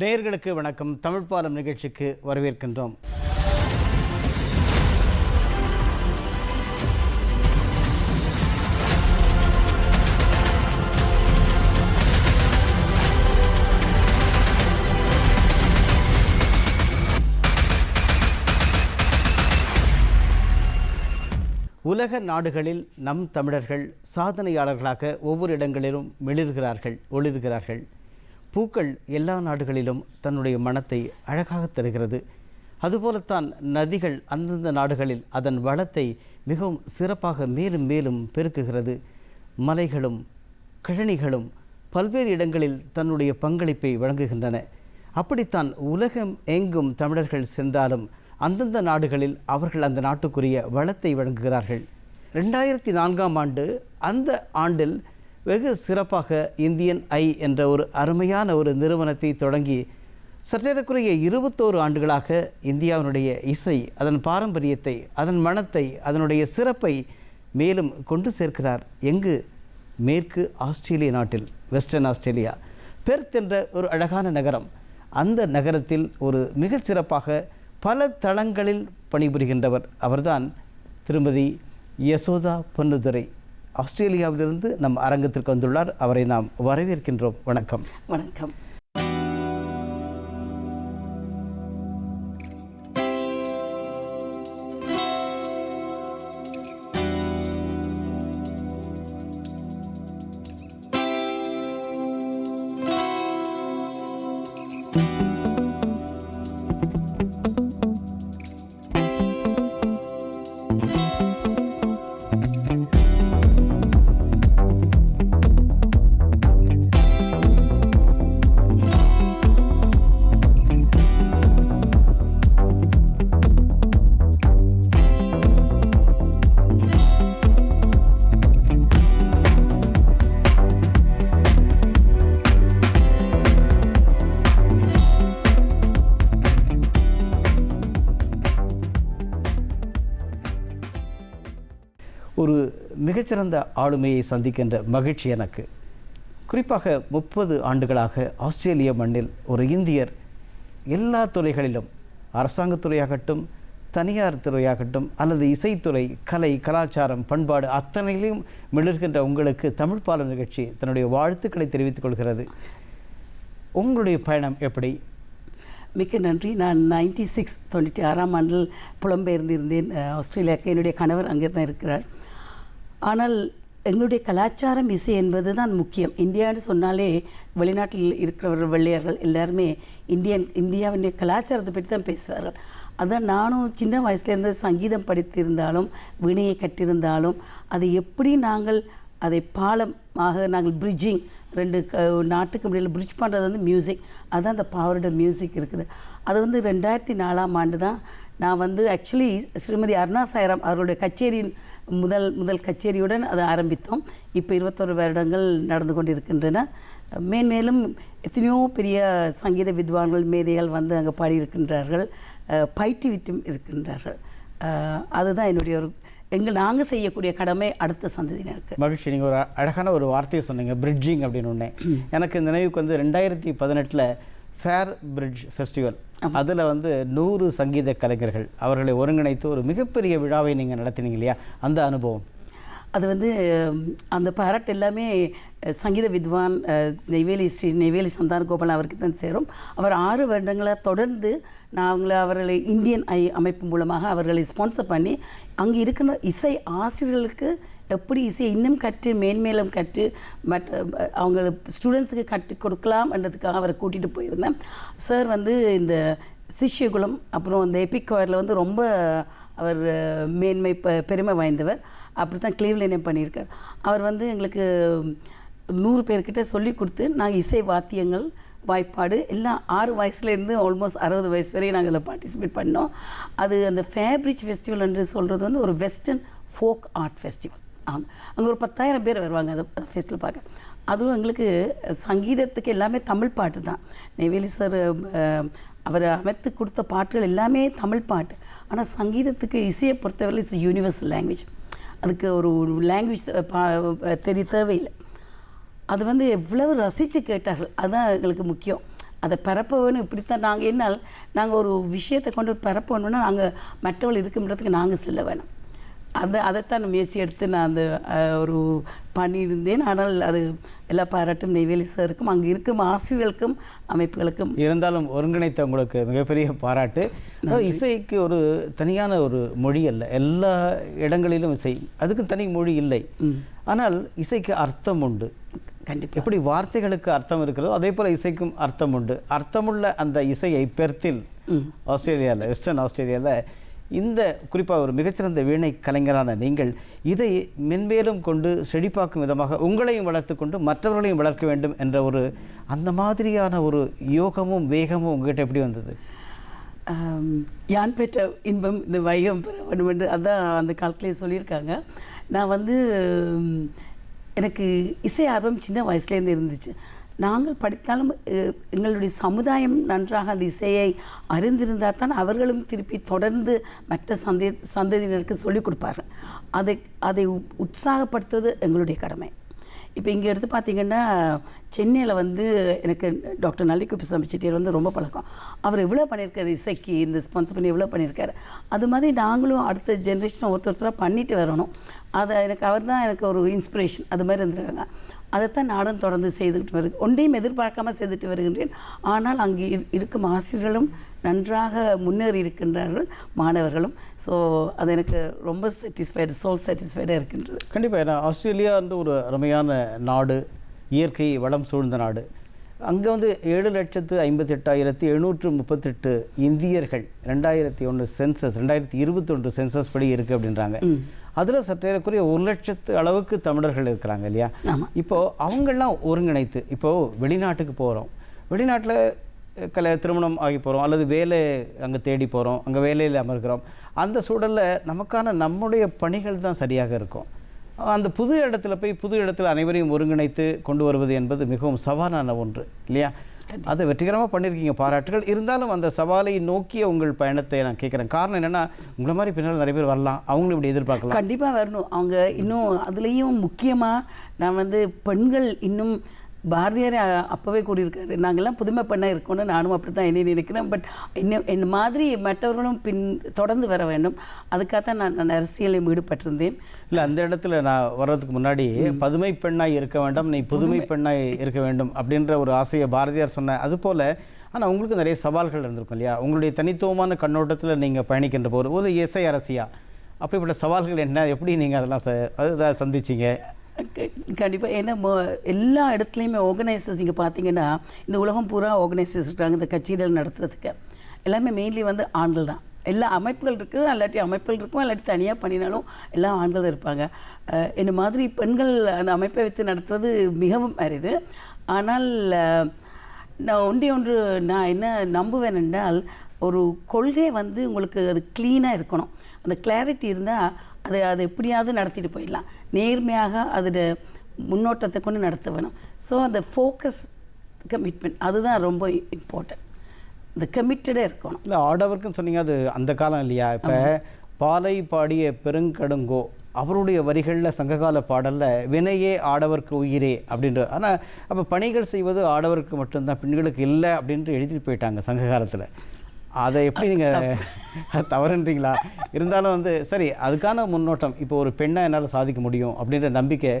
நேயர்களுக்கு வணக்கம். தமிழ் பாலம் நிகழ்ச்சிக்கு வரவேற்கின்றோம். உலக நாடுகளில் நம் தமிழர்கள் சாதனையாளர்களாக ஒவ்வொரு இடங்களிலும் மிளிர்கிறார்கள் ஒளிர்கிறார்கள். பூக்கள் எல்லா நாடுகளிலும் தன்னுடைய மனத்தை அழகாக தருகிறது. அதுபோலத்தான் நதிகள் அந்தந்த நாடுகளில் அதன் வளத்தை மிகவும் சிறப்பாக மேலும் மேலும் பெருக்குகிறது. மலைகளும் கழனிகளும் பல்வேறு இடங்களில் தன்னுடைய பங்களிப்பை வழங்குகின்றன. அப்படித்தான் உலகம் எங்கும் தமிழர்கள் சென்றாலும் அந்தந்த நாடுகளில் அவர்கள் அந்த நாட்டுக்குரிய வளத்தை வழங்குகிறார்கள். ரெண்டாயிரத்தி நான்காம் ஆண்டு அந்த ஆண்டில் வெகு சிறப்பாக இந்தியன் ஐ என்ற ஒரு அருமையான ஒரு நிறுவனத்தை தொடங்கி சற்றேறக்குறைய இருபத்தோரு ஆண்டுகளாக இந்தியாவினுடைய இசை அதன் பாரம்பரியத்தை அதன் மனத்தை அதனுடைய சிறப்பை மேலும் கொண்டு சேர்க்கிறார் எங்கு? மேற்கு ஆஸ்திரேலிய நாட்டில் வெஸ்டர்ன் ஆஸ்திரேலியா. பெர்த் என்ற ஒரு அழகான நகரம். அந்த நகரத்தில் ஒரு மிகச்சிறப்பாக பல தளங்களில் பணிபுரிகின்றவர் அவர்தான் திருமதி யசோதா பொன்னுதுரை. ஆஸ்திரேலியாவிலிருந்து நம் அரங்கத்திற்கு வந்துள்ளார். அவரை நாம் வரவேற்கின்றோம். வணக்கம். வணக்கம். மிகச்சிறந்த ஆளுமையை சந்திக்கின்ற மகிழ்ச்சி எனக்கு. குறிப்பாக முப்பது ஆண்டுகளாக ஆஸ்திரேலிய மண்ணில் ஒரு இந்தியர் எல்லா துறைகளிலும் அரசாங்கத்துறையாகட்டும் தனியார் துறையாகட்டும் அல்லது இசைத்துறை கலை கலாச்சாரம் பண்பாடு அத்தனையிலும் மிளர்கின்ற உங்களுக்கு தமிழ் பாலம் நிகழ்ச்சி தன்னுடைய வாழ்த்துக்களை தெரிவித்துக் கொள்கிறது. உங்களுடைய பயணம் எப்படி? மிக்க நன்றி. நான் நைன்டி சிக்ஸ் தொண்ணூற்றி ஆறாம் ஆண்டில் புலம்பெயர்ந்திருந்தேன். ஆஸ்திரேலியாவுக்கு என்னுடைய கணவர் அங்கே தான் இருக்கிறார். ஆனால் எங்களுடைய கலாச்சாரம் இசை என்பது தான் முக்கியம். இந்தியான்னு சொன்னாலே வெளிநாட்டில் இருக்கிறவர் வெள்ளையர்கள் எல்லாருமே இந்தியன் இந்தியாவின் கலாச்சாரத்தை பற்றி தான் பேசுவார்கள். அதான் நானும் சின்ன வயசுலேருந்து சங்கீதம் படித்திருந்தாலும் வினையை கட்டியிருந்தாலும் அதை எப்படி நாங்கள் அதை பாலமாக நாங்கள் பிரிட்ஜிங் ரெண்டு க நாட்டுக்கு முடியல பிரிட்ஜ் பண்ணுறது வந்து மியூசிக் அதுதான் அந்த பாவரோட மியூசிக் இருக்குது. அது வந்து ரெண்டாயிரத்தி நாலாம் ஆண்டு தான் நான் வந்து ஆக்சுவலி ஸ்ரீமதி அருணா சாயராம் அவருடைய கச்சேரியின் முதல் முதல் கச்சேரியுடன் அதை ஆரம்பித்தோம். இப்போ இருபத்தொரு வருடங்கள் நடந்து கொண்டிருக்கின்றன. மேன்மேலும் எத்தனையோ பெரிய சங்கீத வித்வான்கள் மேதைகள் வந்து அங்கே பாடியிருக்கின்றார்கள். பயிற்றுவிட்டும் இருக்கின்றார்கள். அதுதான் என்னுடைய ஒரு எங்கள் நாங்கள் செய்யக்கூடிய கடமை அடுத்த சந்ததியினருக்கு. மகிழ்ச்சி. நீங்கள் ஒரு அழகான ஒரு வார்த்தையை சொன்னீங்க பிரிட்ஜிங் அப்படின்னு ஒன்று எனக்கு நினைவுக்கு வந்து ரெண்டாயிரத்தி பதினெட்டில் ஃபேர் பிரிட்ஜ் ஃபெஸ்டிவல் அதில் வந்து நூறு சங்கீத கலைஞர்கள் அவர்களை ஒருங்கிணைத்து ஒரு மிகப்பெரிய விழாவை நீங்கள் நடத்தினீங்க இல்லையா? அந்த அனுபவம். அது வந்து அந்த பாராட்டு எல்லாமே சங்கீத வித்வான் நெய்வேலி ஸ்ரீ நெய்வேலி சந்தான கோபால் அவருக்கு தான் சேரும். அவர் ஆறு வருடங்களை தொடர்ந்து நாங்கள் அவர்களை இந்தியன் ஐ அமைப்பு மூலமாக அவர்களை ஸ்பான்சர் பண்ணி அங்கே இருக்கிற இசை ஆசிரியர்களுக்கு எப்படி இசையை இன்னும் கற்று மேன்மேலும் கற்று மற்ற அவங்க ஸ்டூடெண்ட்ஸுக்கு கற்றுக் கொடுக்கலாம்ன்றதுக்காக அவரை கூட்டிகிட்டு போயிருந்தேன். சார் வந்து இந்த சிஷ்யகுலம் அப்புறம் இந்த எபிக் வந்து ரொம்ப அவர் மேன்மை ப பெருமை வாய்ந்தவர். அப்படி தான் கிளீவ்லேனே பண்ணியிருக்கார். அவர் வந்து எங்களுக்கு நூறு பேர்கிட்ட சொல்லி கொடுத்து நாங்கள் இசை வாத்தியங்கள் வாய்ப்பாடு எல்லாம் ஆறு வயசுலேருந்து ஆல்மோஸ்ட் அறுபது வயசு வரையும் நாங்கள் அதில் பார்ட்டிசிபேட் பண்ணோம். அது அந்த ஃபேப்ரிச் ஃபெஸ்டிவல் என்று சொல்கிறது வந்து ஒரு வெஸ்டர்ன் ஃபோக் ஆர்ட் ஃபெஸ்டிவல் ஆமாம் அங்கே ஒரு பத்தாயிரம் பேர் வருவாங்க அந்த ஃபெஸ்டிவல் பார்க்க. அதுவும் எங்களுக்கு சங்கீதத்துக்கு எல்லாமே தமிழ் பாட்டு தான். நெய்வேலி சார் அவர் அமைத்து கொடுத்த பாட்டுகள் எல்லாமே தமிழ் பாட்டு. ஆனால் சங்கீதத்துக்கு இசையை பொறுத்தவரை இட்ஸ் யூனிவர்சல் லாங்குவேஜ் அதுக்கு ஒரு லாங்குவேஜ் தெரிய தேவையில்லை. அது வந்து எவ்வளவு ரசித்து கேட்டார்கள். அதுதான் எங்களுக்கு முக்கியம். அதை பரப்ப இப்படித்தான் நாங்கள் என்னால் நாங்கள் ஒரு விஷயத்தை கொண்டு பரப்ப நாங்கள் நாங்கள் மற்றவர்கள் இருக்கும்ன்றதுக்கு நாங்கள் செல்ல வேணும். அந்த அதைத்தான் நான் முயற்சி எடுத்து நான் அந்த ஒரு பண்ணியிருந்தேன் ஆனால் அது எல்லா பாராட்டும் நெய்வேலி சாருக்கும் அங்கே இருக்கும் ஆசிரியர்களுக்கும் அமைப்புகளுக்கும். இருந்தாலும் ஒருங்கிணைத்த உங்களுக்கு மிகப்பெரிய பாராட்டு. இசைக்கு ஒரு தனியான ஒரு மொழி அல்ல. எல்லா இடங்களிலும் இசை அதுக்கு தனி மொழி இல்லை. ஆனால் இசைக்கு அர்த்தம் உண்டு. கண்டிப்பாக எப்படி வார்த்தைகளுக்கு அர்த்தம் இருக்கிறதோ அதே போல இசைக்கும் அர்த்தம் உண்டு. அர்த்தமுள்ள அந்த இசையை பெர்த்தில் ஆஸ்திரேலியாவில் வெஸ்டர்ன் ஆஸ்திரேலியாவில் இந்த குறிப்பாக ஒரு மிகச்சிறந்த வீணை கலைஞரான நீங்கள் இதை மென்மேலும் கொண்டு செழிப்பாக்கும் விதமாக உங்களையும் வளர்த்து கொண்டு மற்றவர்களையும் வளர்க்க வேண்டும் என்ற ஒரு அந்த மாதிரியான ஒரு யோகமும் வேகமும் உங்ககிட்ட எப்படி வந்தது? யான் பெற்ற இன்பம் இந்த வைகம் பெற வேண்டும் என்று அதான் அந்த காலத்திலே சொல்லியிருக்காங்க. நான் வந்து எனக்கு இசை ஆர்வம் சின்ன வயசுலேருந்து இருந்துச்சு. நாங்கள் படித்தாலும் எங்களுடைய சமுதாயம் நன்றாக அந்த இசையை அறிந்திருந்தால் தான் அவர்களும் திருப்பி தொடர்ந்து மற்ற சந்தை சந்ததியினருக்கு சொல்லிக் கொடுப்பார்கள். அதை அதை உற்சாகப்படுத்துவது எங்களுடைய கடமை. இப்போ இங்கே எடுத்து பார்த்தீங்கன்னா சென்னையில் வந்து எனக்கு டாக்டர் நல்லிக்குப்பி சமைச்சிட்டியர் வந்து ரொம்ப பழக்கம். அவர் எவ்வளோ பண்ணியிருக்காரு இசைக்கு இந்த ஸ்பான்சர் பண்ணி எவ்வளோ பண்ணியிருக்காரு. அது மாதிரி நாங்களும் அடுத்த ஜென்ரேஷன் ஒருத்தர் ஒருத்தராக பண்ணிட்டு வரணும். அதை எனக்கு அவர் தான் எனக்கு ஒரு இன்ஸ்பிரேஷன். அது மாதிரி இருந்திருக்காங்க. அதைத்தான் நானும் தொடர்ந்து செய்துக்கிட்டு வருது ஒன்றையும் எதிர்பார்க்காம செய்துட்டு வருகின்றேன். ஆனால் அங்கே இரு- இருக்கும் ஆசிரியர்களும் நன்றாக முன்னேறி இருக்கின்றார்கள் மாணவர்களும். ஸோ அது எனக்கு ரொம்ப சாட்டிஸ்ஃபைடு சோல் சாட்டிஸ்ஃபைடாக இருக்கின்றது. கண்டிப்பாக ஏன்னா ஆஸ்திரேலியா வந்து ஒரு அருமையான நாடு இயற்கை வளம் சூழ்ந்த நாடு. அங்கே வந்து ஏழு லட்சத்து ஐம்பத்தெட்டாயிரத்தி எழுநூற்று முப்பத்தெட்டு இந்தியர்கள் ரெண்டாயிரத்தி ஒன்று சென்சஸ் ரெண்டாயிரத்தி இருபத்தொன்று சென்சஸ் படி இருக்குது அப்படின்றாங்க. அதில் சற்றேறக்குறைய ஒரு லட்சத்து அளவுக்கு தமிழர்கள் இருக்கிறாங்க இல்லையா? இப்போது அவங்கெல்லாம் ஒருங்கிணைத்து இப்போது வெளிநாட்டுக்கு போகிறோம் வெளிநாட்டில் கல திருமணம் ஆகி போகிறோம் அல்லது வேலை அங்கே தேடி போகிறோம் அங்கே வேலையில் அமர்கிறோம் அந்த சூழலில் நமக்கான நம்முடைய பணிகள் தான் சரியாக இருக்கும். அந்த புது இடத்துல போய் புது இடத்துல அனைவரையும் ஒருங்கிணைத்து கொண்டு வருவது என்பது மிகவும் சவாலான ஒன்று இல்லையா? அதை வெற்றிகரமாக பண்ணியிருக்கீங்க பாராட்டுகள். இருந்தாலும் அந்த சவாலை நோக்கிய உங்கள் பயணத்தை நான் கேட்குறேன். காரணம் என்னென்னா உங்களை மாதிரி பின்னால் நிறைய பேர் வரலாம். அவங்களும் இப்படி எதிர்பார்க்கலாம். கண்டிப்பாக வரணும். அவங்க இன்னும் அதுலேயும் முக்கியமாக நான் வந்து பெண்கள் இன்னும் பாரதியார் அப்பவே கூறியிருக்காரு நாங்கள்லாம் புதுமை பெண்ணாக இருக்கோம்னு நானும் அப்படி தான் என்ன நினைக்கிறேன். பட் என்ன என்ன மாதிரி மற்றவர்களும் பின் தொடர்ந்து வர வேண்டும். அதுக்காகத்தான் நான் நான் அரசியலில் ஈடுபட்டிருந்தேன். இல்லை அந்த இடத்துல நான் வர்றதுக்கு முன்னாடி பதுமை பெண்ணாய் இருக்க வேண்டாம் நீ புதுமை பெண்ணாய் இருக்க வேண்டும். அப்படின்ற ஒரு ஆசையை பாரதியார் சொன்ன அது போல ஆனால் உங்களுக்கு நிறைய சவால்கள் இருந்திருக்கும் இல்லையா? உங்களுடைய தனித்துவமான கண்ணோட்டத்தில் நீங்கள் பயணிக்கின்ற போது ஒரு இசை அரசியா? அப்படிப்பட்ட சவால்கள் என்ன? எப்படி நீங்கள் அதெல்லாம் சந்திச்சீங்க? கண்டிப்பாக ஏன்னா மொ- எல்லா இடத்துலையுமே ஆர்கனைசர்ஸ் நீங்கள் பார்த்தீங்கன்னா இந்த உலகம் பூரா ஆர்கனைசர்ஸ் இருக்காங்க இந்த கட்சிகள் நடத்துறதுக்கு. எல்லாமே மெயின்லி வந்து ஆண்கள் தான். எல்லா அமைப்புகள் இருக்குது இல்லாட்டி அமைப்புகள் இருக்கும் இல்லாட்டி தனியாக பண்ணினாலும் எல்லா ஆண்கள் தான் இருப்பாங்க. இந்த என்ன மாதிரி பெண்கள் அந்த அமைப்பை வைத்து நடத்துறது மிகவும் அரிது. ஆனால் நான் ஒன்றே ஒன்று நான் என்ன நம்புவேன் என்றால் ஒரு கொள்கை வந்து உங்களுக்கு அது க்ளீனாக இருக்கணும். அந்த கிளாரிட்டி இருந்தால் அது அது எப்படியாவது நடத்திட்டு போயிடலாம். நேர்மையாக அதோட முன்னோட்டத்தை கொண்டு நடத்த வேணும். ஸோ அந்த ஃபோக்கஸ் கமிட்மெண்ட் அதுதான் ரொம்ப இம்பார்ட்டன்ட் இந்த கமிட்டடே இருக்கணும். இல்லை ஆடவருக்குன்னு சொன்னீங்க அது அந்த காலம் இல்லையா? இப்போ பாலை பாடிய பெருங்கடுங்கோ அவருடைய வரிகளில் சங்ககால பாடல்ல வினையே ஆடவர்க்கு உயிரே அப்படின்ற ஆனால் அப்போ பணிகள் செய்வது ஆடவருக்கு மட்டும்தான் பெண்களுக்கு இல்லை அப்படின்ட்டு எழுதிட்டு போயிட்டாங்க சங்க காலத்தில் அதை எப்படி நீங்கள் தவறுன்றீங்களா? இருந்தாலும் வந்து சரி அதுக்கான முன்னோட்டம் இப்போ ஒரு பெண்ணை என்னால் சாதிக்க முடியும் அப்படின்ற நம்பிக்கை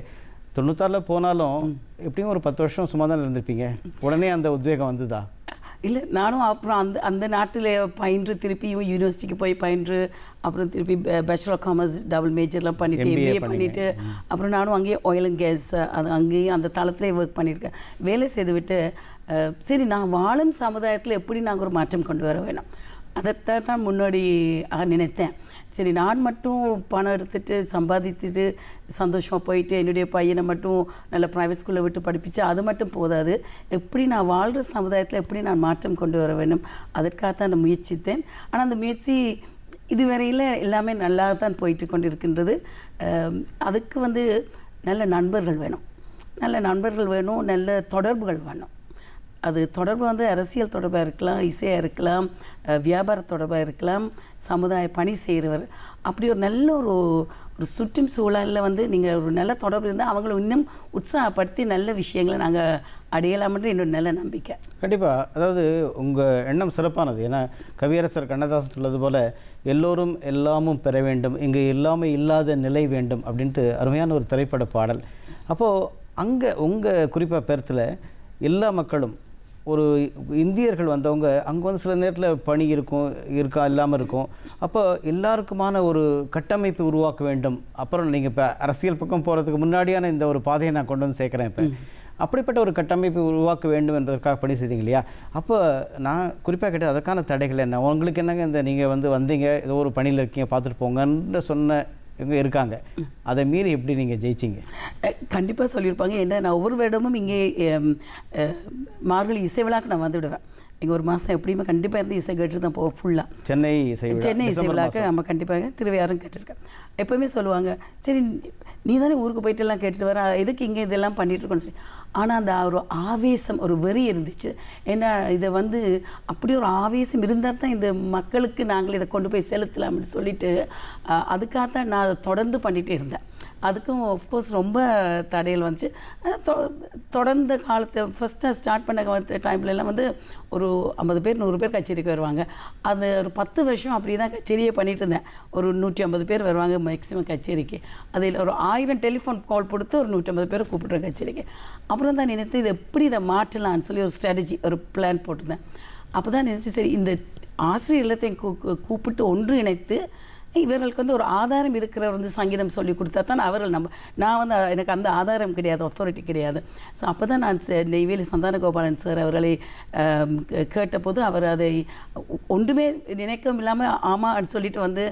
தொண்ணூத்தாறில் போனாலும் எப்படியும் ஒரு பத்து வருஷம் சும்மா தான் இருந்திருப்பீங்க? உடனே அந்த உத்வேகம் வந்துதா? இல்லை நானும் அப்புறம் அந்த அந்த நாட்டில் பயின்று திருப்பியும் யூனிவர்சிட்டிக்கு போய் பயின்று அப்புறம் திருப்பி பேச்சுலர் ஆஃப் காமர்ஸ் டபுள் மேஜர்லாம் பண்ணிட்டு MBA எம்பிஏ பண்ணீங்க. பண்ணிட்டு அப்புறம் நானும் அங்கேயே ஆயில் அண்ட் கேஸ் அது அங்கேயும் அந்த தளத்திலே ஒர்க் பண்ணியிருக்கேன். வேலை செய்துவிட்டு அஹ், சரி நான் வாழும் சமுதாயத்தில் எப்படி நாங்கள் ஒரு மாற்றம் கொண்டு வர வேணும்? அதைத்தான் நான் முன்னாடி நினைத்தேன். சரி நான் மட்டும் பணம் எடுத்துட்டு சம்பாதித்துட்டு சந்தோஷமாக போயிட்டு என்னுடைய பையனை மட்டும் நல்ல ப்ரைவேட் ஸ்கூலில் விட்டு படிப்பிச்சு அது மட்டும் போதாது. எப்படி நான் வாழ்கிற சமுதாயத்தில் எப்படி நான் மாற்றம் கொண்டு வர வேண்டும்? அதற்காகத்தான் நான் முயற்சித்தேன். ஆனால் அந்த முயற்சி இதுவரையில் எல்லாமே நல்லா தான் போயிட்டு கொண்டு இருக்கின்றது அதுக்கு வந்து நல்ல நண்பர்கள் வேணும். நல்ல நண்பர்கள் வேணும் நல்ல தொடர்புகள் வேணும். அது தொடர்பு வந்து அரசியல் தொடர்பாக இருக்கலாம் இசையாக இருக்கலாம் வியாபார தொடர்பாக இருக்கலாம் சமுதாய பணி செய்கிறவர். அப்படி ஒரு நல்ல ஒரு ஒரு சுற்றும் சூழலில் வந்து நீங்கள் ஒரு நல்ல தொடர்பு இருந்தால் அவங்கள இன்னும் உற்சாகப்படுத்தி நல்ல விஷயங்களை நாங்கள் அடையலாம்ன்ற என்னோட நல்ல நம்பிக்கை. கண்டிப்பாக அதாவது உங்கள் எண்ணம் சிறப்பானது. ஏன்னா கவியரசர் கண்ணதாசன் சொன்னது போல் எல்லோரும் எல்லாமும் பெற வேண்டும். இங்கே எல்லாமே இல்லாத நிலை வேண்டும். அப்படின்ட்டு அருமையான ஒரு திரைப்பட பாடல். அப்போது அங்கே உங்கள் குறிப்பாக பேரத்தில் எல்லா மக்களும் ஒரு இந்தியர்கள் வந்தவங்க அங்கே வந்து சில நேரத்தில் பணி இருக்கும் இருக்கா இல்லாமல் இருக்கும். அப்போ எல்லாருக்குமான ஒரு கட்டமைப்பை உருவாக்க வேண்டும். அப்புறம் நீங்கள் இப்போ அரசியல் பக்கம் போகிறதுக்கு முன்னாடியான இந்த ஒரு பாதையை நான் கொண்டு வந்து சேர்க்குறேன் இப்போ. அப்படிப்பட்ட ஒரு கட்டமைப்பை உருவாக்க வேண்டும் என்பதற்காக பணி செய்தீங்க இல்லையா? அப்போ நான் குறிப்பாக கேட்டது அதுக்கான தடைகள் என்ன? உங்களுக்கு என்னங்க இந்த நீங்கள் வந்து வந்தீங்க ஏதோ ஒரு பணியில் இருக்கீங்க பார்த்துட்டு போங்கன்னு சொன்ன இருக்காங்க. அதை மீறி எப்படி நீங்கள் ஜெயிச்சிங்க? கண்டிப்பாக சொல்லியிருப்பாங்க. ஏன்னா நான் ஒவ்வொரு வருடமும் இங்கே மார்கழி இசை விழாக்கு நான் வந்துவிடுவேன். இங்கே ஒரு மாதம் எப்படியுமே கண்டிப்பாக இருந்து இசை கேட்டு தான் போவோம் ஃபுல்லாக சென்னை இசை சென்னை இசை விழாக்கு நம்ம கண்டிப்பாக திருவையாரும் கேட்டிருக்கேன். எப்பவுமே சொல்லுவாங்க சரி நீ தானே ஊருக்கு போயிட்டு எல்லாம் கேட்டுட்டு வர எதுக்கு இங்கே இதெல்லாம் பண்ணிட்டு இருக்கோம்னு சொல்லி. ஆனால் அந்த ஒரு ஆவேசம் ஒரு வெறி இருந்துச்சு. ஏன்னா இதை வந்து அப்படி ஒரு ஆவேசம் இருந்தால் தான் இந்த மக்களுக்கு நாங்கள் இதை கொண்டு போய் செலுத்தலாம்னு சொல்லிட்டு அஹ், அதுக்காக தான் நான் அதை தொடர்ந்து பண்ணிகிட்டே இருந்தேன். அதுக்கும் ஆஃப்கோர்ஸ் ரொம்ப தடைகள் வந்துச்சு. தொடர்ந்த காலத்தை ஃபஸ்ட்டு ஸ்டார்ட் பண்ண டைம்லலாம் வந்து ஒரு ஐம்பது பேர் நூறு பேர் கச்சேரிக்கு வருவாங்க. அது ஒரு பத்து வருஷம் அப்படி தான் கச்சேரியே பண்ணிகிட்டு இருந்தேன். ஒரு நூற்றி ஐம்பது பேர் வருவாங்க மேக்ஸிமம் கச்சேரிக்கு. அதில் ஒரு ஆயிரம் டெலிஃபோன் கால் கொடுத்து ஒரு நூற்றி ஐம்பது பேர் கூப்பிட்றேன் கச்சேரிக்கு. அப்புறம் தான் நினைத்து இதை எப்படி இதை மாற்றலாம்னு சொல்லி ஒரு ஸ்ட்ராட்டஜி ஒரு பிளான் போட்டிருந்தேன். அப்போ தான் நினச்சி சரி இந்த ஆசிரியர் எல்லாத்தையும் கூ- கூப்பிட்டு ஒன்று இணைத்து இவர்களுக்கு வந்து ஒரு ஆதாரம் இருக்கிறவர் வந்து சங்கீதம் சொல்லி கொடுத்தா தான் அவர்கள் நம்ம நான் வந்து எனக்கு அந்த ஆதாரம் கிடையாது அத்தாரிட்டி கிடையாது. ஸோ அப்போ தான் நான் நெய்வேலி சந்தான கோபாலன் சார் அவர்களை கேட்டபோது அவர் அதை ஒன்றுமே நினைக்கவும் இல்லாமல் ஆமான்னு சொல்லிட்டு வந்து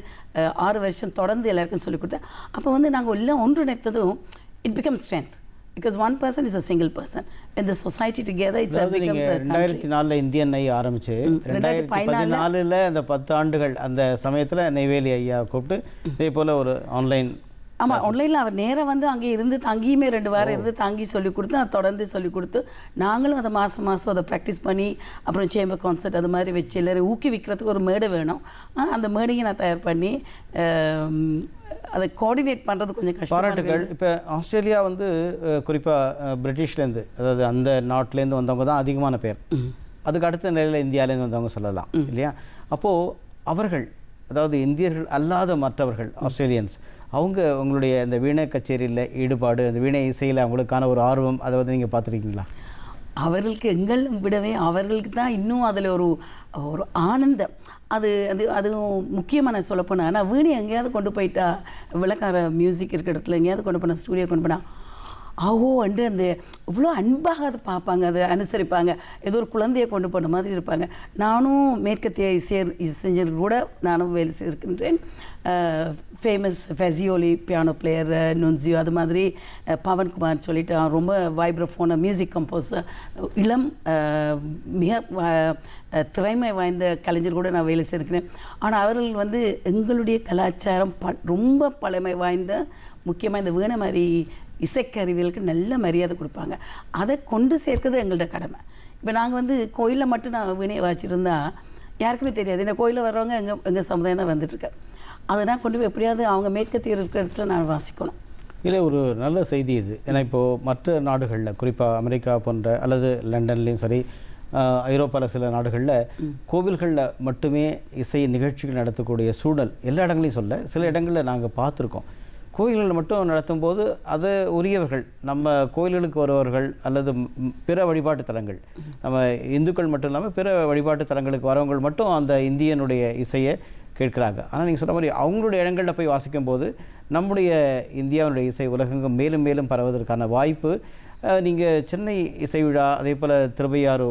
ஆறு வருஷம் தொடர்ந்து எல்லாருக்கும் சொல்லி கொடுத்தேன். அப்போ வந்து நாங்கள் எல்லாம் ஒன்றிணைத்ததும் it become strength because one person is a single person இந்த சொசைட்டி டுகெதர் இட்ஸ் ரெண்டாயிரத்தி நாலில் இந்தியன் ஐ ஆரம்பிச்சு ரெண்டாயிரத்தி பதினாலில் அந்த பத்து ஆண்டுகள் அந்த சமயத்தில் நெய்வேலி ஐயா கூப்பிட்டு இதே போல் ஒரு ஆன்லைன் ஆமாம் ஆன்லைனில் அவர் நேராக வந்து அங்கே இருந்து தங்கியுமே ரெண்டு வாரம் இருந்து தங்கி சொல்லி கொடுத்து அதை தொடர்ந்து சொல்லி கொடுத்து நாங்களும் அதை மாதம் மாதம் அதை ப்ராக்டிஸ் பண்ணி அப்புறம் சேம்பர் கான்சர்ட் அது மாதிரி வச்சு எல்லாரும் ஊக்குவிக்கிறதுக்கு ஒரு மேடை வேணும். அந்த மேடையை நான் தயார் பண்ணி அதை கோஆர்டினேட் பண்ணுறது கொஞ்சம் கஷ்டம் பாராட்டுகள். இப்போ ஆஸ்திரேலியா வந்து குறிப்பாக பிரிட்டிஷ்லேருந்து அதாவது அந்த நாட்டிலேருந்து வந்தவங்க தான் அதிகமான பேர். அதுக்கு அடுத்த நிலையில் இந்தியாவிலேருந்து வந்தவங்க சொல்லலாம் இல்லையா? அப்போது அவர்கள் அதாவது இந்தியர்கள் அல்லாத மற்றவர்கள் ஆஸ்திரேலியன்ஸ் அவங்க உங்களுடைய இந்த வீணை கச்சேரியில் ஈடுபாடு அந்த வீணை இசையில் அவங்களுக்கான ஒரு ஆர்வம் அதை வந்து நீங்கள் பார்த்துருக்கீங்களா? அவர்களுக்கு எங்கள் விடவே அவர்களுக்கு தான் இன்னும் அதில் ஒரு ஒரு ஆனந்தம். அது அது அதுவும் முக்கியமாக நான் சொல்ல ஆனால் வீணை எங்கேயாவது கொண்டு போயிட்டா விளக்கார மியூசிக் இருக்கிற இடத்துல எங்கேயாவது கொண்டு போனால் ஸ்டூடியோ கொண்டு போனால் ஆவோ வந்து அந்த இவ்வளோ அன்பாக அதை பார்ப்பாங்க அதை அனுசரிப்பாங்க. ஏதோ ஒரு குழந்தையை கொண்டு போன மாதிரி இருப்பாங்க. நானும் மேற்கத்திய இசை இசைஞர் கூட நானும் வேலை செய்திருக்கின்றேன். Famous Fazioli piano player Nunzio அது மாதிரி uh, பவன்குமார் சொல்லிட்டு அவன் ரொம்ப வைப்ரஃபோன மியூசிக் கம்போஸர் இளம் மிக வ- திறமை வாய்ந்த கலைஞர் கூட நான் வேலை செய்திருக்கிறேன். ஆனால் அவர்கள் வந்து எங்களுடைய கலாச்சாரம் ப ரொம்ப பழமை வாய்ந்த முக்கியமாக இந்த வீணை மாதிரி இசைக்கருவிகளுக்கு நல்ல மரியாதை கொடுப்பாங்க. அதை கொண்டு சேர்க்கிறது எங்களோட கடமை. இப்போ நாங்கள் வந்து கோயிலில் மட்டும் நான் வீணையை வாசிச்சிருந்தா யாருக்குமே தெரியாது. இந்த கோயிலில் வர்றவங்க எங்கள் எங்கள் சமுதாயம் தான் வந்துட்டுருக்கேன் அதை நான் கொண்டு போய் எப்படியாவது அவங்க மேற்கத்தியர் இருக்கிற இடத்துல நான் வாசிக்கணும். இல்லை ஒரு நல்ல செய்தி இது. ஏன்னா இப்போது மற்ற நாடுகளில் குறிப்பாக அமெரிக்கா போன்ற அல்லது லண்டன்லேயும் சரி ஐரோப்பாவில் சில நாடுகளில் கோவில்களில் மட்டுமே இசை நிகழ்ச்சிகள் நடத்தக்கூடிய சூழல் எல்லா இடங்களையும் சொல்ல சில இடங்களில் நாங்கள் பார்த்துருக்கோம். கோயில்களில் மட்டும் நடத்தும்போது அதை உரியவர்கள் நம்ம கோயில்களுக்கு வருபவர்கள் அல்லது பிற வழிபாட்டு தலங்கள். நம்ம இந்துக்கள் மட்டும் இல்லாமல் பிற வழிபாட்டு தலங்களுக்கு வரவங்க மட்டும் அந்த இந்தியனுடைய இசையை கேட்குறாங்க. ஆனால் நீங்கள் சொன்ன மாதிரி அவங்களுடைய இடங்களில் போய் வாசிக்கும்போது நம்முடைய இந்தியாவுடைய இசை உலகெங்கும் மேலும் மேலும் பரவதற்கான வாய்ப்பு நீங்கள் சென்னை இசை விழா அதே போல் திருவையாறு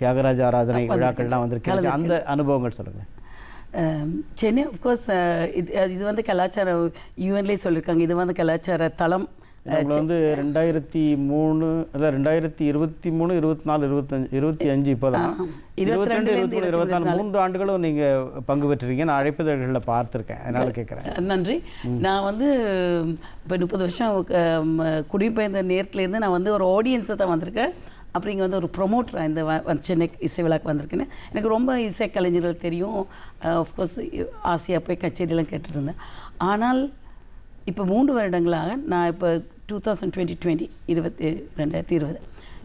தியாகராஜ ஆராதனை விழாக்கள்லாம் வந்திருக்கீங்க அந்த அனுபவங்கள் சொல்லுங்கள் சென்னை அஃப்கோர்ஸ் இது இது வந்து கலாச்சார யூஎன்லேயே சொல்லியிருக்காங்க இது வந்து கலாச்சார தளம். நம்மள வந்து ரெண்டாயிரத்தி மூணு இல்லை ரெண்டாயிரத்தி இருபத்தி மூணு இருபத்தி நாலு இருபத்தஞ்சு இருபத்தி அஞ்சு இப்போ தான் இருபத்தி ரெண்டு இருபத்தி மூணு இருபத்தி நாலு மூன்று ஆண்டுகளும் நீங்கள் பங்கு பெற்றிருக்கீங்க. நான் அழைப்பதழ்களில் பார்த்துருக்கேன். அதனால் கேட்குறேன் நன்றி. நான் வந்து இப்போ முப்பது வருஷம் குடிபெயர்ந்த நேரத்துலேருந்து நான் வந்து ஒரு ஆடியன்ஸை தான் வந்திருக்கேன். அப்புறம் இங்கே வந்து ஒரு ப்ரொமோட்டராக இந்த சென்னை இசை விழாக்கு வந்திருக்கேன்னு. எனக்கு ரொம்ப இசை கலைஞர்கள் தெரியும். ஆஃப்கோர்ஸ் ஆசையாக போய் கச்சேரியெல்லாம் கேட்டுட்டு இருந்தேன். ஆனால் இப்போ மூன்று வருடங்களாக நான் இப்போ டூ தௌசண்ட் டுவெண்ட்டி டுவெண்ட்டி இருபத்தி ரெண்டாயிரத்தி இருபது.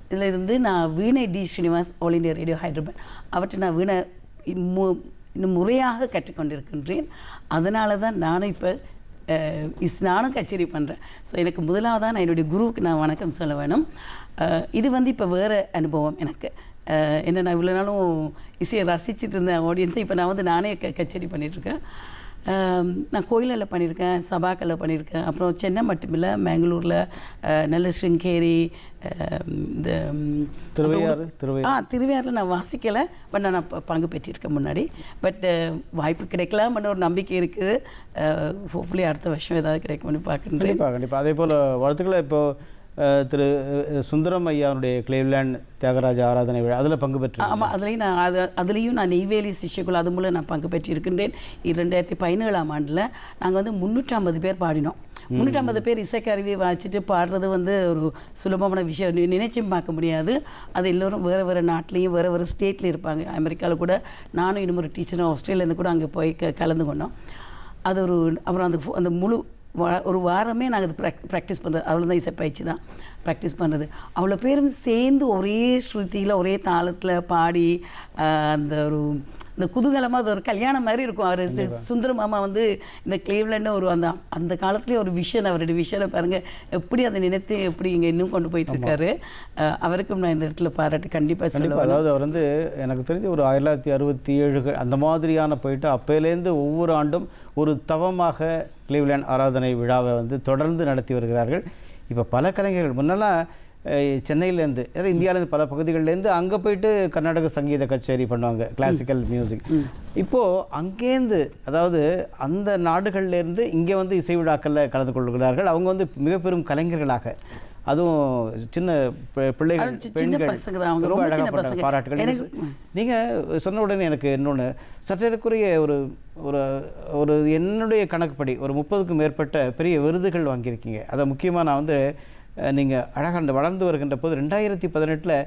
இதில் இருந்து நான் Veena D Srinivas All India Radio Hyderabad அவற்றை நான் வீணை மு இன்னும் முறையாக கற்றுக்கொண்டிருக்கின்றேன். அதனால தான் நானும் இப்போ இஸ் நானும் கச்சேரி பண்ணுறேன் ஸோ எனக்கு முதலாவதாக நான் என்னுடைய குருவுக்கு நான் வணக்கம் சொல்ல வேணும். இது வந்து இப்போ வேறு அனுபவம் எனக்கு. என்ன நான் இவ்வளோ நாளும் இசையை ரசிச்சுட்டு இருந்தேன் ஆடியன்ஸை இப்போ நான் வந்து நானே க கச்சேரி பண்ணிகிட்ருக்கேன் நான் கோயிலில் பண்ணியிருக்கேன் சபாக்களில் பண்ணியிருக்கேன். அப்புறம் சென்னை மட்டுமில்லை மேங்களூரில் நல்ல ஸ்ருங்கேரி இந்த திருவையாறு ஆ திருவையாறில் நான் வாசிக்கலை பட் நான் பங்கு பெற்றிருக்கேன் முன்னாடி. பட் வாய்ப்பு கிடைக்கலாம்னு ஒரு நம்பிக்கை இருக்குது. ஹோப்ஃபுல்லி அடுத்த வருஷம் ஏதாவது கிடைக்கும்னு பார்க்குறேன் கண்டிப்பாக கண்டிப்பாக அதே போல் வாழ்த்துக்களை. இப்போ அஹ், திரு சுந்தரம் ஐயாவுடைய கிளேவ்லேண்ட் தியாகராஜ ஆராதனை விழா அதில் பங்கு பெற்று ஆமாம் அதுலேயும் நான் அது அதுலேயும் நான் நெய்வேலி சிஷ்யக்குழு அது மூலம் நான் பங்கு பெற்றிருக்கின்றேன். இரண்டாயிரத்தி பதினேழாம் ஆண்டில் நாங்கள் வந்து முந்நூற்றம்பது பேர் பாடினோம். முந்நூற்றம்பது பேர் இசைக்கருவி வாசிச்சுட்டு பாடுறது வந்து ஒரு சுலபமான விஷயம். நினைச்சும் பார்க்க முடியாது. அது எல்லோரும் வேறு வேறு நாட்டிலையும் வேறு வேறு ஸ்டேட்லேயும் இருப்பாங்க. அமெரிக்காவில் கூட நானும் இன்னும் ஒரு டீச்சரும் ஆஸ்திரேலியாலேருந்து கூட அங்கே போய் க கலந்து கொண்டோம். அது ஒரு அப்புறம் அந்த அந்த முழு ஒரு வாரமே நாங்கள் அது ப்ராக் ப்ராக்டிஸ் பண்ணுறது அவ்வளோதான் தான் பயிற்சி தான் ப்ராக்டிஸ் பண்ணுறது அவ்வளோ பேரும் சேர்ந்து ஒரே ஸ்ருதியில் ஒரே தாளத்தில் பாடி அந்த ஒரு இந்த குதூகலமாக அது ஒரு கல்யாணம் மாதிரி இருக்கும். அவர் சுந்தர மாமா வந்து இந்த கிளீவ்லேண்ட் ஒரு அந்த அந்த காலத்துலேயே ஒரு விஷன் அவருடைய விஷனை பாருங்கள் எப்படி அதை நினைத்து எப்படி இங்கே இன்னும் கொண்டு போயிட்டு இருக்காரு. அவருக்கும் நான் இந்த இடத்துல பாராட்டு கண்டிப்பாக சொல்லுவேன். அதாவது அவர் வந்து எனக்கு தெரிஞ்ச ஒரு ஆயிரத்தி தொள்ளாயிரத்தி அறுபத்தி ஏழு அந்த மாதிரியான போயிட்டு அப்போலேருந்து ஒவ்வொரு ஆண்டும் ஒரு தவமாக கிளீவ்லேண்ட் ஆராதனை விழாவை வந்து தொடர்ந்து நடத்தி வருகிறார்கள். இப்போ பல கலைஞர்கள் முன்னெல்லாம் சென்னையிலேருந்து அதாவது இந்தியாவிலேருந்து பல பகுதிகள்லேருந்து அங்கே போயிட்டு கர்நாடக சங்கீத கச்சேரி பண்ணுவாங்க கிளாசிக்கல் மியூசிக் இப்போது அங்கேருந்து அதாவது அந்த நாடுகள்லேருந்து இங்கே வந்து இசை விழாக்களில் கலந்து கொள்கிறார்கள். அவங்க வந்து மிக பெரும் கலைஞர்களாக. அதுவும் சின்ன பிள்ளைகள் பெண்கள் ரொம்ப ரொம்ப அழகா சின்ன பண்ணாங்க. பசங்க. பாராட்டுகள். எனக்கு- நீங்க- நீங்க சொன்ன உடனே எனக்கு இன்னொன்று சற்றேறக்குரிய ஒரு ஒரு ஒரு என்னுடைய கணக்குப்படி ஒரு முப்பதுக்கும் மேற்பட்ட பெரிய விருதுகள் வாங்கியிருக்கீங்க. அதை முக்கியமாக நான் வந்து நீங்கள் அழகாக அந்த வளர்ந்து வருகின்ற போது ரெண்டாயிரத்தி பதினெட்டில்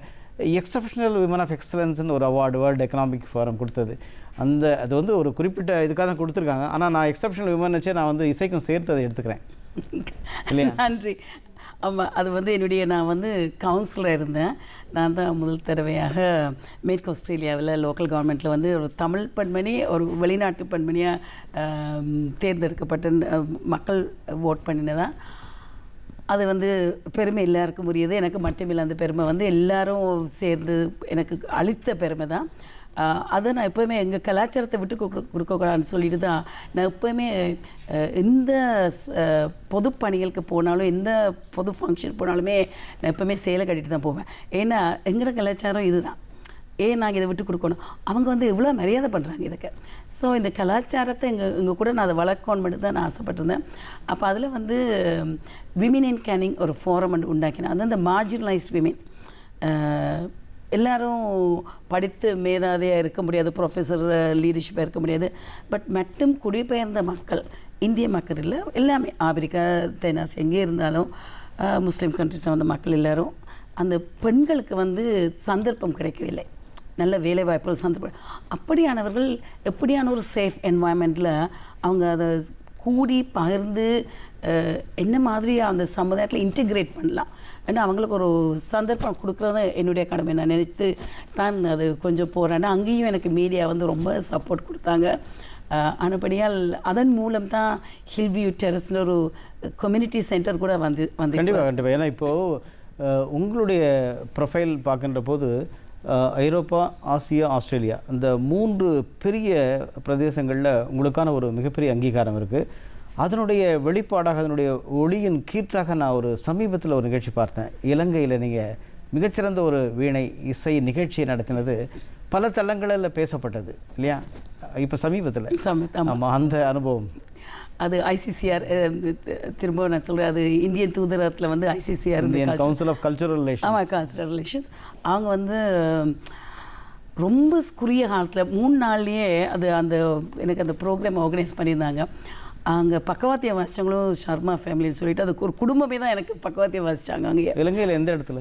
எக்ஸப்ஷனல் விமன் ஆஃப் எக்ஸலன்ஸ்னு ஒரு அவார்டு வேர்ல்டு எக்கனாமிக் ஃபோரம் கொடுத்தது. அந்த அது வந்து ஒரு குறிப்பிட்ட இதுக்காக தான் கொடுத்துருக்காங்க. ஆனால் நான் எக்ஸப்ஷனல் விமன் வச்சே நான் வந்து இசைக்கும் சேர்த்து அதை எடுத்துக்கிறேன். இல்லையா? நன்றி. ஆமாம் அது வந்து என்னுடைய நான் வந்து கவுன்சிலர் இருந்தேன். நான் தான் முதல் தடவையாக மேற்கு ஆஸ்திரேலியாவில் லோக்கல் கவர்மெண்ட்டில் வந்து ஒரு தமிழ் பெண்மணி ஒரு வெளிநாட்டு பெண்மணியாக தேர்ந்தெடுக்கப்பட்ட மக்கள் ஓட் பண்ணினதான் அது வந்து பெருமை எல்லாருக்கும் உரியது எனக்கு மட்டுமில்லை அந்த பெருமை வந்து எல்லாரும் சேர்ந்து எனக்கு அளித்த பெருமை தான். அதை நான் எப்போவுமே எங்கள் கலாச்சாரத்தை விட்டு கொடுக்கக்கூடாதுன்னு சொல்லிட்டு தான் நான் எப்போவுமே எந்த பொது பணிகளுக்கு போனாலும் எந்த பொது ஃபங்க்ஷன் போனாலுமே நான் எப்போவுமே சேலை கட்டிட்டு தான் போவேன். ஏன்னா எங்களோட கலாச்சாரம் இதுதான். ஏன் நாங்கள் இதை விட்டு கொடுக்கணும். அவங்க வந்து எவ்வளோ மரியாதை பண்ணுறாங்க இதுக்கு. ஸோ இந்த கலாச்சாரத்தை எங்கள் எங்கள் கூட நான் அதை வளர்க்கணும் மட்டும் தான் நான் ஆசைப்பட்டிருந்தேன். அப்போ அதில் வந்து விமின் இன் கேனிங் ஒரு ஃபோரம் உண்டாக்கினேன். அது அந்த மார்ஜினலைஸ் விமின் எல்லாரும் படித்து மேதாதையாக இருக்க முடியாது ப்ரொஃபஸர் லீடர்ஷிப்பாக இருக்க முடியாது. பட் மட்டும் குடிபெயர்ந்த மக்கள் இந்திய மக்கள் இல்லை எல்லாமே. ஆப்பிரிக்கா தென்னாசி எங்கே இருந்தாலும் முஸ்லீம் கண்ட்ரிஸில் வந்த மக்கள் எல்லோரும் அந்த பெண்களுக்கு வந்து சந்தர்ப்பம் கிடைக்கவில்லை. நல்ல வேலை வாய்ப்புகள் சந்தர்ப்பம் அப்படியானவர்கள் எப்படியான ஒரு சேஃப் என்வாயன்மெண்ட்டில் அவங்க அதை கூடி பகிர்ந்து என்ன மாதிரி அந்த சமுதாயத்தில் இன்டிகிரேட் பண்ணலாம். ஏன்னா அவங்களுக்கு ஒரு சந்தர்ப்பம் கொடுக்குறது என்னுடைய கடமை. நான் நினைத்து தான் அது கொஞ்சம் போகிறேன்னா அங்கேயும் எனக்கு மீடியா வந்து ரொம்ப சப்போர்ட் கொடுத்தாங்க. அஹ், ஆனபடியால் அதன் மூலம் தான் ஹில்வியூ டெரஸ்னு ஒரு கம்யூனிட்டி சென்டர் கூட வந்து வந்து கண்டிப்பாக கண்டிப்பாக ஏன்னா இப்போது உங்களுடைய ப்ரொஃபைல் பார்க்கின்ற போது ஐரோப்பா ஆசியா ஆஸ்திரேலியா இந்த மூன்று பெரிய பிரதேசங்களில் உங்களுக்கான ஒரு மிகப்பெரிய அங்கீகாரம் இருக்குது அதனுடைய வெளிப்பாடாக அதனுடைய ஒளியின் கீற்றாக நான் ஒரு சமீபத்தில் ஒரு நிகழ்ச்சி பார்த்தேன். இலங்கையில் நீங்கள் மிகச்சிறந்த ஒரு வீணை இசை நிகழ்ச்சியை நடத்தினது பல தளங்களில் பேசப்பட்டது இல்லையா? இப்போ சமீபத்தில். சம- ஆமாம் அந்த அனுபவம். அது ஐசிசிஆர் திரும்ப நான் சொல்கிறேன் அது இந்தியன் தூதரகத்தில் வந்து ICCR council of cultural relation ஆமாம் கல்ச்சரல் ரிலேஷன்ஸ் அவங்க வந்து ரொம்ப குறுகிய காலத்தில் மூணு நாள்லேயே அது அந்த எனக்கு அந்த ப்ரோக்ராம் ஆர்கனைஸ் பண்ணியிருந்தாங்க. அங்கே பக்கவாத்தியம் வாசித்தவங்களும் சர்மா ஃபேமிலின்னு சொல்லிட்டு அது ஒரு குடும்பமே தான் எனக்கு பக்கவாத்தியம் வாசித்தாங்க அங்கே இலங்கையில் எந்த இடத்துல?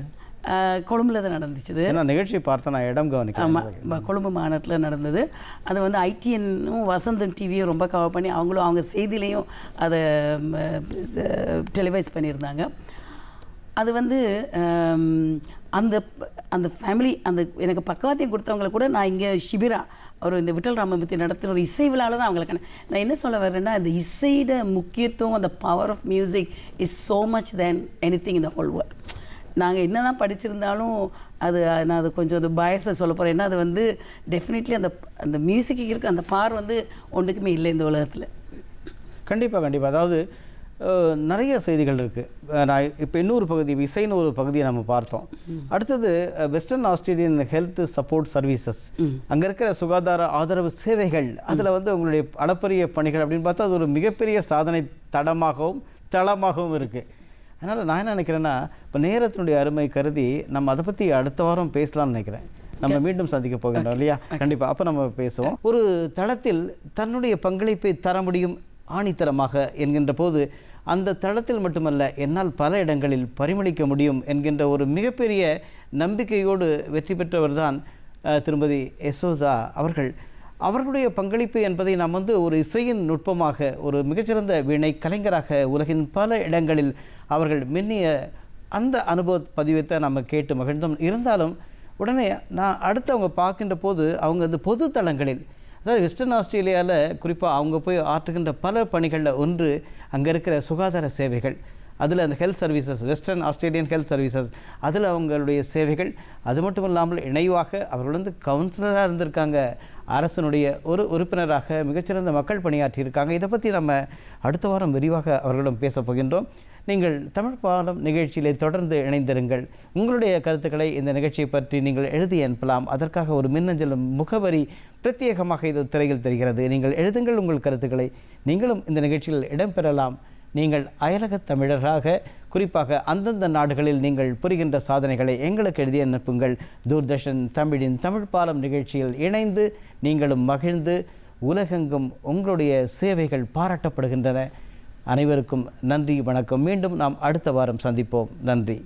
கொழும்புல தான் நடந்துச்சு ஏன்னா நிகழ்ச்சி பார்த்த நான் இடம் கவனிக்கிறேன். ஆமாம் கொழும்பு மாநாட்டில் நடந்தது. அது வந்து ஐடிஎன்னும் வசந்தம் டிவியும் ரொம்ப கவர் பண்ணி அவங்களும் அவங்க செய்தியிலையும் அதை டெலிவைஸ் பண்ணியிருந்தாங்க. அது வந்து அந்த அந்த ஃபேமிலி அந்த எனக்கு பக்கவாத்தியம் கொடுத்தவங்களை கூட நான் இங்கே ஷிபிரா ஒரு இந்த விட்டல் ராமபத்தி நடத்துகிற ஒரு இசை விழாவில் தான் அவங்களை கண நான் என்ன சொல்ல வர்றேன்னா இந்த இசையோட முக்கியத்துவம் அந்த power of music is so much then anything இந்த ஹோல் வேர்ல்ட் நாங்கள் என்ன தான் படிச்சிருந்தாலும் அது நான் அது கொஞ்சம் அது பயஸை சொல்ல போகிறேன் ஏன்னா அது வந்து டெஃபினெட்லி அந்த அந்த மியூசிக்கு இருக்க அந்த பார் வந்து ஒன்றுக்குமே இல்லை இந்த உலகத்தில். கண்டிப்பாக கண்டிப்பாக அதாவது நிறைய செய்திகள் இருக்குது நான் இப்போ இன்னொரு பகுதி இசைன்னு ஒரு பகுதியை நம்ம பார்த்தோம். அடுத்தது Western Australian health support services அங்கே இருக்கிற சுகாதார ஆதரவு சேவைகள் அதில் வந்து உங்களுடைய அளப்பரிய பணிகள் அப்படின்னு பார்த்தா அது ஒரு மிகப்பெரிய சாதனை தடமாகவும் தளமாகவும் இருக்குது அதனால் நான் என்ன நினைக்கிறேன்னா இப்போ நேரத்தினுடைய அருமை கருதி நம்ம அதை பற்றி அடுத்த வாரம் பேசலாம்னு நினைக்கிறேன். நம்ம மீண்டும் சந்திக்க போகின்றோம் இல்லையா? கண்டிப்பாக அப்போ நம்ம பேசுவோம். ஒரு தளத்தில் தன்னுடைய பங்களிப்பை தர முடியும் ஆணித்தரமாக என்கின்ற போது அந்த தளத்தில் மட்டுமல்ல என்னால் பல இடங்களில் பரிமளிக்க முடியும் என்கின்ற ஒரு மிகப்பெரிய நம்பிக்கையோடு வெற்றி பெற்றவர் தான் திருமதி யசோதா அவர்கள். அவர்களுடைய பங்களிப்பு என்பதை நாம் வந்து ஒரு இசையின் நுட்பமாக ஒரு மிகச்சிறந்த வீணை கலைஞராக உலகின் பல இடங்களில் அவர்கள் மின்னிய அந்த அனுபவ பதிவைத்தை நம்ம கேட்டு மகிழ்ந்தோம். இருந்தாலும் உடனே நான் அடுத்து அவங்க பார்க்கின்ற போது அவங்க அந்த பொது தளங்களில் அதாவது வெஸ்டர்ன் ஆஸ்திரேலியாவில் குறிப்பாக அவங்க போய் ஆற்றுகின்ற பல பணிகளில் ஒன்று அங்கே இருக்கிற சுகாதார சேவைகள். அதில் அந்த health services Western Australian health services அதில் அவங்களுடைய சேவைகள். அது மட்டும் இல்லாமல் இணைவாக அவர்கள் வந்து கவுன்சிலராக இருந்திருக்காங்க. அரசனுடைய ஒரு உறுப்பினராக மிகச்சிறந்த மக்கள் பணியாற்றியிருக்காங்க. இதை பற்றி நம்ம அடுத்த வாரம் விரிவாக அவர்களிடம் பேசப் போகின்றோம். நீங்கள் தமிழ் பாடம் நிகழ்ச்சியிலே தொடர்ந்து இணைந்திருங்கள். உங்களுடைய கருத்துக்களை இந்த நிகழ்ச்சியை பற்றி நீங்கள் எழுதி அனுப்பலாம். அதற்காக ஒரு மின்னஞ்சல் முகவரி பிரத்யேகமாக இது திரையில் தெரிகிறது. நீங்கள் எழுதுங்கள் உங்கள் கருத்துக்களை. நீங்களும் இந்த நிகழ்ச்சியில் இடம்பெறலாம். நீங்கள் அயலகத் தமிழராக குறிப்பாக அந்தந்த நாடுகளில் நீங்கள் புரிகின்ற சாதனைகளை எங்களுக்கு எழுதி அனுப்புங்கள். தூர்தர்ஷன் தமிழின் தமிழ் பாலம் நிகழ்ச்சியில் இணைந்து நீங்களும் மகிழ்ந்து உலகெங்கும் உங்களுடைய சேவைகள் பாராட்டப்படுகின்றன. அனைவருக்கும் நன்றி வணக்கம். மீண்டும் நாம் அடுத்த வாரம் சந்திப்போம். நன்றி.